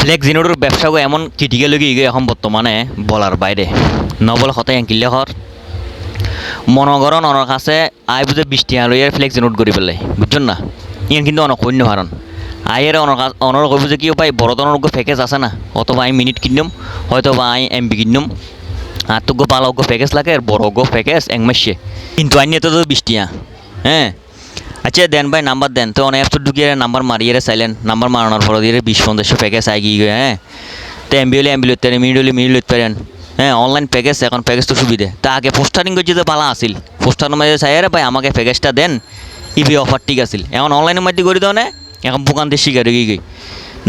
Flakes জিনোডোর ব্যবসাও এমন চিটিকে লেগে এখন বর্তমানে বলার বাইরে। নবল হতে এঙ্কিলে হর মনগরণ অনর কাছে আই বুঝে বৃষ্টি আলো ইয়ার ফ্লেক্স নোট করি পেলাই বুঝছেন না? ইয়ান কিন্তু অনেক অন্য হারণ আয়ের অনর কইব যে কি ভাই বড় ধরনের প্যাকেজ আছে না? অথবা আই মিনিট কিনম হয়তো বা আই এমবি কিনম। আর তো গো পালা গো প্যাকেজ লাগে আর বড় গো প্যাকেজ এক কিন্তু আইন তো বৃষ্টিয়া হ্যাঁ আচ্ছা দেন ভাই, নাম্বার দেন। তো অনেক অ্যাপস ঢুকিয়ে নাম্বার মারিয়ে সাইলেন নাম্বার মারানোর পর দিয়ে বিশ পঞ্চাশশো প্যাকেজ আই গিয়ে হ্যাঁ? তো এমবি হলে এমবি লইতে পারেন মিনিট হলে মিনিট লইতে পারেন। হ্যাঁ অনলাইন প্যাকেজ এখন প্যাকেজ তো সুবিধে। তা আগে পোস্টারিং করছে তো পালা আসিল। পোস্টারের মধ্যে চাই, আরে ভাই, আমাকে প্যাকেজটা দেন। ইবি অফার ঠিক আছিল। এখন অনলাইনের মধ্যে করে দাও না, এখন ভোগান্তি শিকার হয়ে গই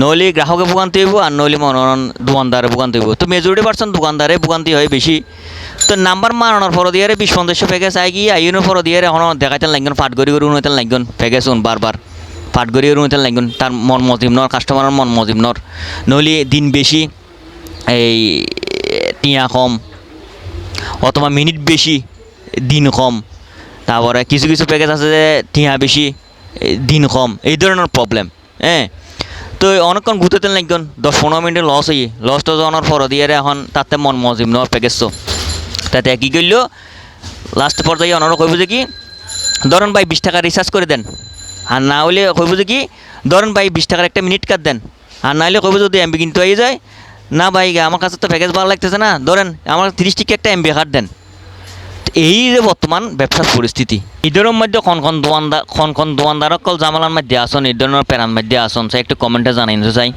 নইলে গ্রাহকে ভোগান্তি হইব, আর নইলে মনে হন দোকানদারে ভোগান্তি হইব। তো মেজরিটি পার্সেন্ট দোকানদারে ভোগান্তি হয় বেশি। তো নাম্বার মারানোর পর দিয়ে বিশ পঞ্চাশশো প্যাকেজ আই গিয়ে আইনের পর দিয়ে এখন দেখাইতেন লাগবেন ফাট করি করে উনাইতেন লাগবেন প্যাকেজ উন বারবার। ফাট করি করে উনাইতেন লাগবেন তার মন মজিম নর, কাস্টমারের মন মজিম নর। নইলে দিন বেশি, এই, টিয়া কম, অথবা মিনিট বেশি, দিন কম। তারপরে কিছু কিছু প্যাকেজ আছে যে টিয়া বেশি দিন কম, এই ধরনের প্রবলেম হ্যাঁ তো অনেকক্ষণ ঘুরতে লাগবেন দশ পনেরো মিনিটে লস হই লসটা যাওয়ার পর দিয়ে এখন তাতে মন মজিম নেওয়ার প্যাকেজ তো। তাতে কী করল লাস্ট পর্যায়ে অনারা কইব যে কি? ধরেন ভাই বিশ টাকা রিচার্জ করে দেন। আর না হলে কইব যে কি? ধরেন ভাই বিশ টাকার একটা মিনিট কাট দেন। আর না হলে কইব যদি এমবি কিনতে হয়ে যায়, না ভাই, আমার কাছে তো প্যাকেজ ভালো লাগতেছে না। ধরেন আমার তিরিশ টিকে একটা এমবি কাট দেন। এই যে বর্তমান ব্যবসার পরিস্থিতি। ঈদের মধ্যে কোন কোন দোকানদার কোন কোন দোকানদারক কল জামালার মধ্যে আসন এই ধরনের প্যারার মধ্যে আসন সে একটু কমেন্টে জানাই চাই।